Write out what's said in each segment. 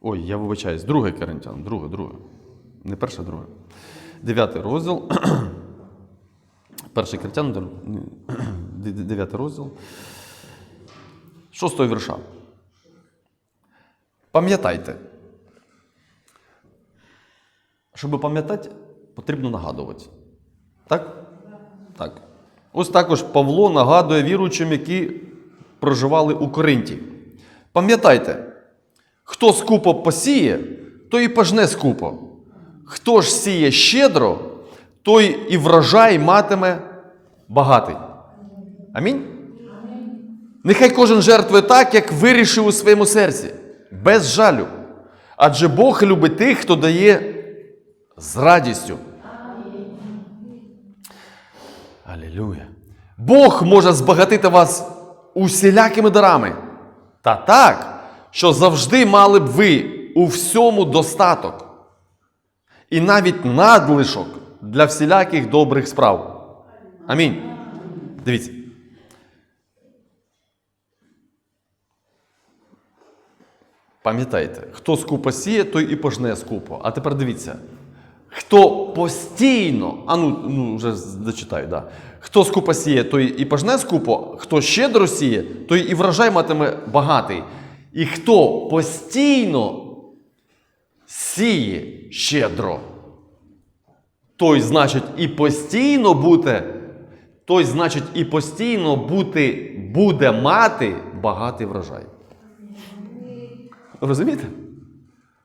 Ой, я вибачаюсь, друге Коринтян, друге, друге. Не перше, друге. Дев'ятий розділ. Перший Коринтян, дев'ятий розділ. Шостого вірша. Пам'ятайте. Щоб пам'ятати, потрібно нагадувати. Так? Так. Ось також Павло нагадує віруючим, які проживали у Коринті. Пам'ятайте, хто скупо посіє, той і пожне скупо. Хто ж сіє щедро, той і врожай матиме багатий. Амінь? Нехай кожен жертвує так, як вирішив у своєму серці, без жалю. Адже Бог любить тих, хто дає з радістю. Алілюя. Бог може збагатити вас усілякими дарами. Та так, що завжди мали б ви у всьому достаток. І навіть надлишок для всіляких добрих справ. Амінь. Дивіться. Пам'ятайте, хто скупо сіє, той і пожне скупо. А тепер дивіться. Хто постійно, а ну, ну вже зачитаю, да. Хто скупо сіє, той і пожне скупо, хто щедро сіє, той і врожай матиме багатий. І хто постійно сіє щедро, той, значить, і постійно буде, той, значить, і постійно бути, буде мати багатий врожай. Розумієте?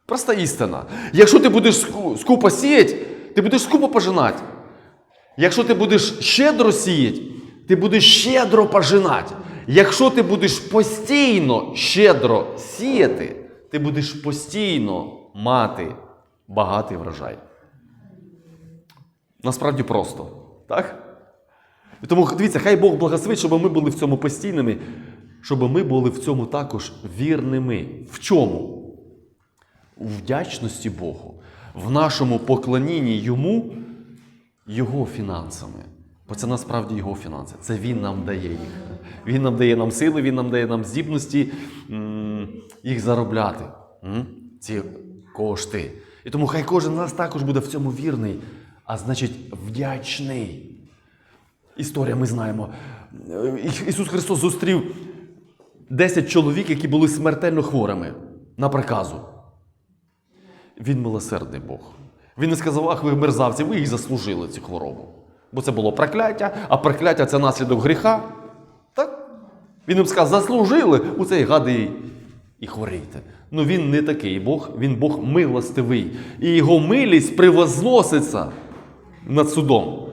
Проста істина. Якщо ти будеш скупо сіяти, ти будеш скупо пожинати. Якщо ти будеш щедро сіяти, ти будеш щедро пожинати. Якщо ти будеш постійно щедро сіяти, ти будеш постійно мати багатий врожай. Насправді просто. Так? І тому дивіться, хай Бог благословить, щоб ми були в цьому постійними, щоб ми були в цьому також вірними. В чому? У вдячності Богу, в нашому поклонінні Йому, Його фінансами. Бо це насправді Його фінанси. Це Він нам дає їх. Він нам дає нам сили, Він нам дає нам здібності їх заробляти. Ці кошти. І тому хай кожен з нас також буде в цьому вірний, а значить вдячний. Історія ми знаємо. Ісус Христос зустрів 10 чоловік, які були смертельно хворими на приказу. Він милосердний Бог. Він не сказав, ах, ви мерзавці, ви їх заслужили цю хворобу. Бо це було прокляття, а прокляття це наслідок гріха. Так? Він їм сказав, заслужили у цей гади і- і хворійте. Ну він не такий Бог, він Бог милостивий. І його милість превозноситься над судом.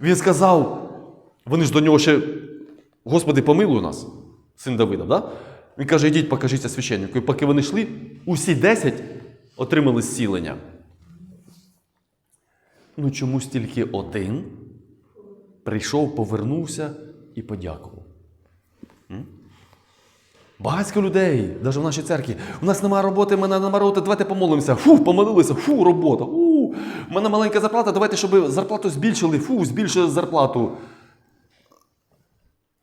Він сказав, вони ж до нього ще, Господи, помилуй нас, син Давида, да? Він каже, йдіть, покажіться священнику. І поки вони йшли, усі десять отримали зцілення. Ну чомусь тільки один прийшов, повернувся і подякував. Багатько людей, навіть в нашій церкві. У нас немає роботи, мене немає роботи, давайте помолимося. Фу, помолилися, фу, робота. У, мене маленька зарплата, давайте, щоб зарплату збільшили, фу, збільшили зарплату.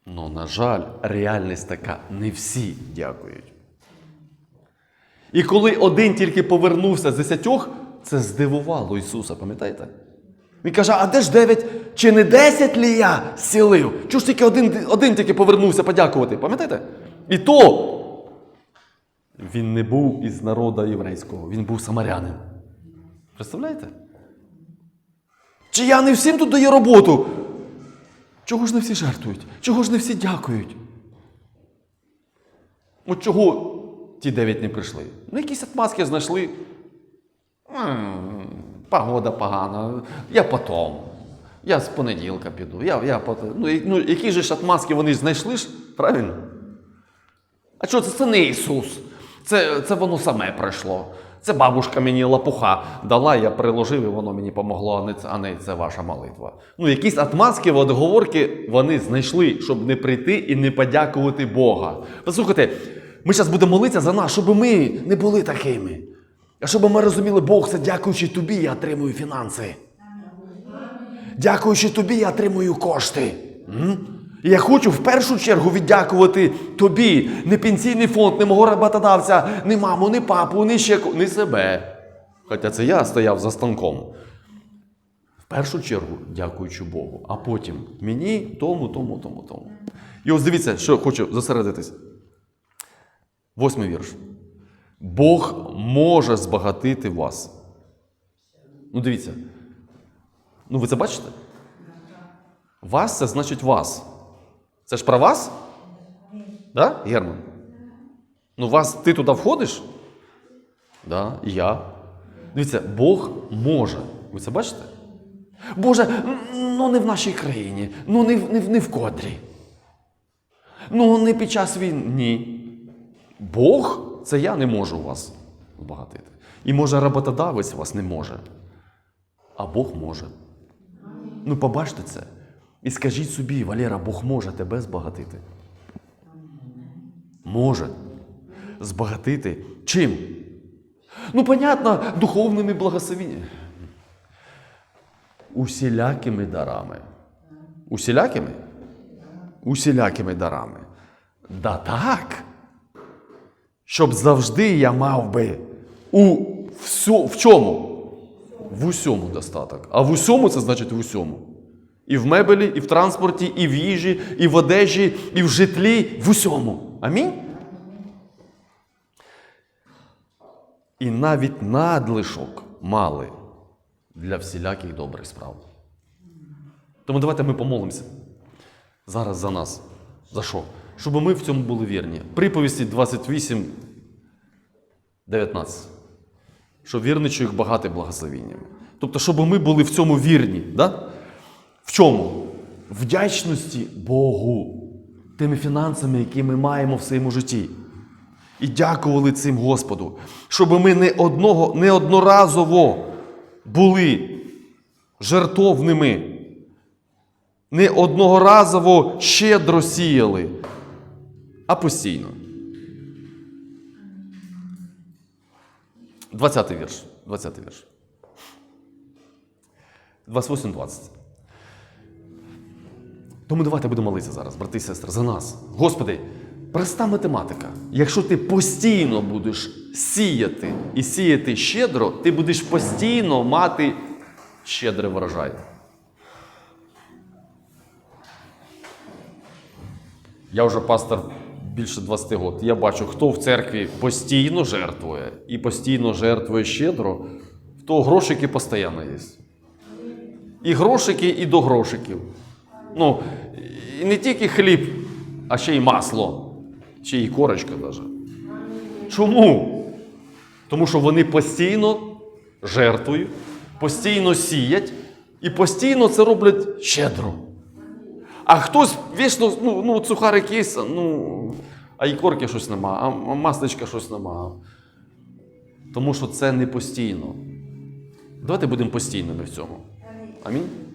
Ну, на жаль, реальність така. Не всі дякують. І коли один тільки повернувся з десятьох, це здивувало Ісуса, пам'ятаєте? Він каже, а де ж дев'ять? Чи не десять лі я зцілив? Чого ж тільки один, один тільки повернувся подякувати? Пам'ятаєте? І то він не був із народу єврейського, він був самарянин. Представляєте? Чи я не всім тут даю роботу? Чого ж не всі жертвують? Чого ж не всі дякують? От чого ті дев'ять не прийшли? Ну, якісь отмазки знайшли. Погода погана, я потом. Я з понеділка піду. Я, я. Ну, ну, які ж отмазки вони знайшли ж? Правильно? А що це? Це не Ісус. Це, це воно саме прийшло. Це бабушка мені лапуха дала, я приложив, і воно мені помогло, а не а не це ваша молитва. Ну, якісь отмазки, отговорки вони знайшли, щоб не прийти і не подякувати Бога. Послухайте, ми зараз будемо молитися за нас, щоб ми не були такими. А щоб ми розуміли, Бог, це дякуючи тобі, я отримую фінанси. Дякуючи тобі, я отримую кошти. Я хочу в першу чергу віддякувати тобі, не пенсійний фонд, не мого роботодавця, не маму, не папу, не ще не себе. Хоча це я стояв за станком. В першу чергу дякуючи Богу, а потім мені, тому, тому, тому, тому. І ось дивіться, що хочу зосередитись. Восьмий вірш. Бог може збагатити вас. Ну, дивіться. Ну, ви це бачите? Вас це значить вас. Це ж про вас? Да, Герман? Ну, вас, ти туди входиш? Да, я. Дивіться, Бог може. Ви це бачите? Боже, ну не в нашій країні, ну не, в- не, не в котрі. Ну, не під час війни. Ні. Бог це я не можу вас збагатити. І може роботодавець вас не може. А Бог може. Ну, побачте це. І скажіть собі, Валера, Бог може тебе збагатити. Може. Збагатити чим? Ну, понятно, духовними благословеннями. Усілякими дарами. Усілякими? Усілякими дарами. Да так. Щоб завжди я мав би у всьо, в чому? В усьому достаток. А в усьому це значить в усьому. І в мебелі, і в транспорті, і в їжі, і в одежі, і в житлі, в усьому. Амінь. І навіть надлишок мали для всіляких добрих справ. Тому давайте ми помолимося зараз за нас. За що? Щоб ми в цьому були вірні. Приповісті 28, 19. Що вірний чоловік багатий благословеннями. Тобто, щоб ми були в цьому вірні. Да? В чому? Вдячності Богу тими фінансами, які ми маємо в своєму житті. І дякували цим Господу, щоб ми не, одного, не одноразово були жертовними, не одноразово щедро сіяли, а постійно. 20 вірш. 20 вірш. 28-20. Тому давайте будемо молитися зараз, брати і сестри, за нас. Господи, проста математика. Якщо ти постійно будеш сіяти і сіяти щедро, ти будеш постійно мати щедрий врожай. Я вже пастор більше 20 років. Я бачу, хто в церкві постійно жертвує і постійно жертвує щедро, того грошики постійно є. І грошики, і до грошиків. Ну, і не тільки хліб, а ще й масло, ще й корочка навіть. Чому? Тому що вони постійно жертвують, постійно сіять і постійно це роблять щедро. А хтось вічно, ну, ну цукарик є, ну, а ікорки щось нема, а масличка щось нема. Тому що це не постійно. Давайте будемо постійними в цьому. Амінь.